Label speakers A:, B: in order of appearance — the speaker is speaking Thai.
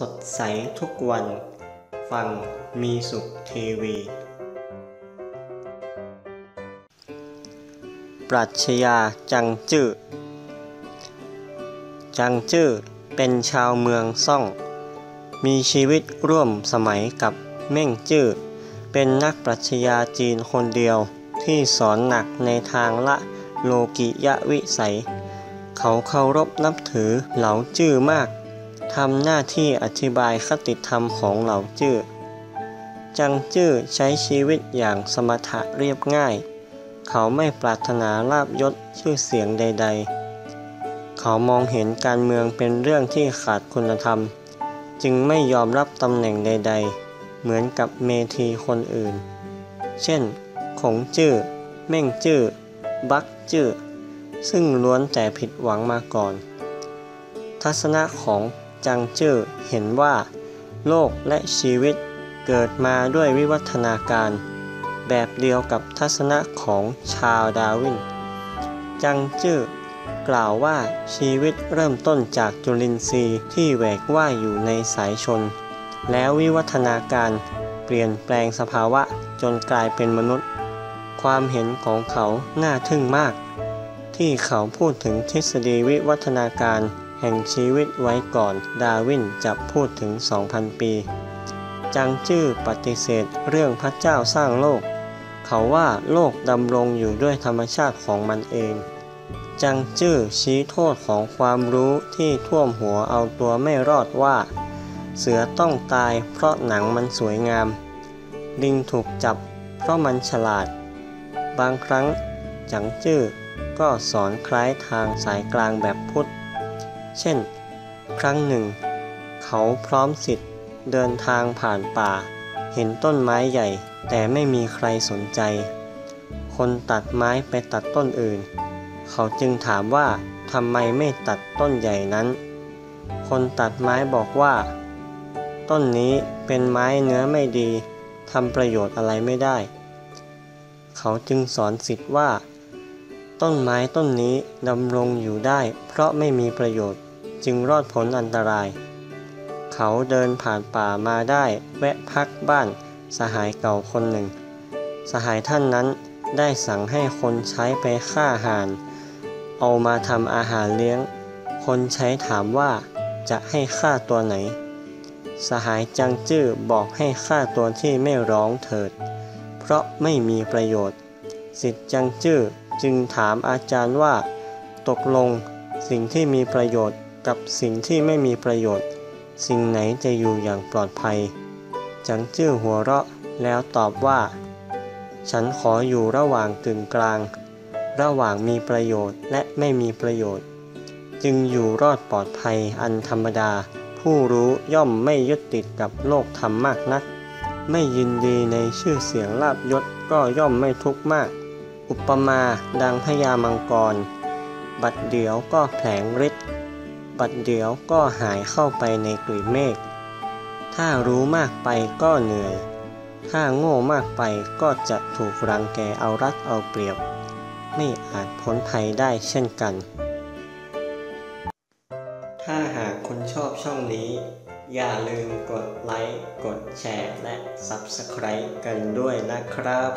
A: สดใสทุกวัน ฟังมีสุขทีวี ปรัชญาจังจื้อ จังจื้อเป็นชาวเมืองซ่อง มีชีวิตร่วมสมัยกับเม่งจื้อ เป็นนักปรัชญาจีนคนเดียวที่สอนหนักในทางละโลกิยะวิสัย เขาเคารพนับถือเหลาจื้อมาก ทำหน้าที่อธิบายคติธรรมของเหล่าจื้อ จังจื้อใช้ชีวิตอย่างสมถะเรียบง่าย เขาไม่ปรารถนาลาบยศชื่อเสียงใด ๆ เขามองเห็นการเมืองเป็นเรื่องที่ขาดคุณธรรม จึงไม่ยอมรับตำแหน่งใด ๆ เหมือนกับเมธีคนอื่น เช่น ขงจื้อ เม่งจื้อ บักจื้อ ซึ่งล้วนแต่ผิดหวังมาก่อน ทัศนะของ จังจื้อเห็นว่า โลกและชีวิตเกิดมาด้วยวิวัฒนาการ แบบเดียวกับทัศนะของชาวดาวิน จังจื้อกล่าวว่าชีวิตเริ่มต้นจากจุลินทรีย์ที่แหวกว่ายอยู่ในสายชน แล้ววิวัฒนาการเปลี่ยนแปลงสภาวะจนกลายเป็นมนุษย์ ความเห็นของเขาน่าทึ่งมาก ที่เขาพูดถึงทฤษฎีวิวัฒนาการ แห่งชีวิตไว้ก่อนดาวินจะพูดถึง 2,000 ปี จังจื้อปฏิเสธเรื่องพระเจ้าสร้างโลก เขาว่าโลกดำรงอยู่ด้วยธรรมชาติของมันเอง จังจื้อชี้โทษของความรู้ที่ท่วมหัวเอาตัวไม่รอดว่า เสือต้องตายเพราะหนังมันสวยงาม ลิงถูกจับเพราะมันฉลาด บางครั้งจังจื้อก็สอนคล้ายทางสายกลางแบบพุทธ เช่น ครั้งหนึ่ง เขาพร้อมสิทธิ์เดินทางผ่านป่า เห็นต้นไม้ใหญ่ แต่ไม่มีใครสนใจ คนตัดไม้ไปตัดต้นอื่น เขาจึงถามว่าทำไมไม่ตัดต้นใหญ่นั้น คนตัดไม้บอกว่า ต้นนี้เป็นไม้เนื้อไม่ดีทำประโยชน์อะไรไม่ได้ เขาจึงสอนสิทธิ์ว่า ต้นไม้ต้นนี้ดำรงอยู่ได้ เพราะไม่มีประโยชน์ จึงรอดพ้นอันตราย เขาเดินผ่านป่ามาได้แวะพักบ้านสหายเก่าคนหนึ่ง สหายท่านนั้นได้สั่งให้คนใช้ไปฆ่าห่าน เอามาทำอาหารเลี้ยง คนใช้ถามว่าจะให้ฆ่าตัวไหน สหายจังจื้อบอกให้ฆ่าตัวที่ไม่ร้องเถิด เพราะไม่มีประโยชน์ สิทธิ์จังจื้อจึงถามอาจารย์ว่า ตกลงสิ่งที่มีประโยชน์ กับสิ่งที่ไม่มีประโยชน์ สิ่งไหนจะอยู่อย่างปลอดภัย จังจื้อหัวเราะแล้วตอบว่า ฉันขออยู่ระหว่างกึ่งกลาง ระหว่างมีประโยชน์และไม่มีประโยชน์ จึงอยู่รอดปลอดภัยอันธรรมดา ผู้รู้ย่อมไม่ยึดติดกับโลกธรรมมากนัก ไม่ยินดีในชื่อเสียงลาบยศก็ย่อมไม่ทุกข์มาก อุปมาดังพญามังกร บัดเดี๋ยวก็แผลงฤทธิ์ บัดเดียวก็หายเข้าไปในกลีบเมฆ ถ้ารู้มากไปก็เหนื่อย ถ้าโง่มากไปก็จะถูกรังแกเอารัดเอาเปรียบ ไม่อาจพ้นภัยได้เช่นกัน ถ้าหากคุณชอบช่องนี้ อย่าลืมกดไลค์ กดแชร์ และ Subscribe กันด้วยนะครับ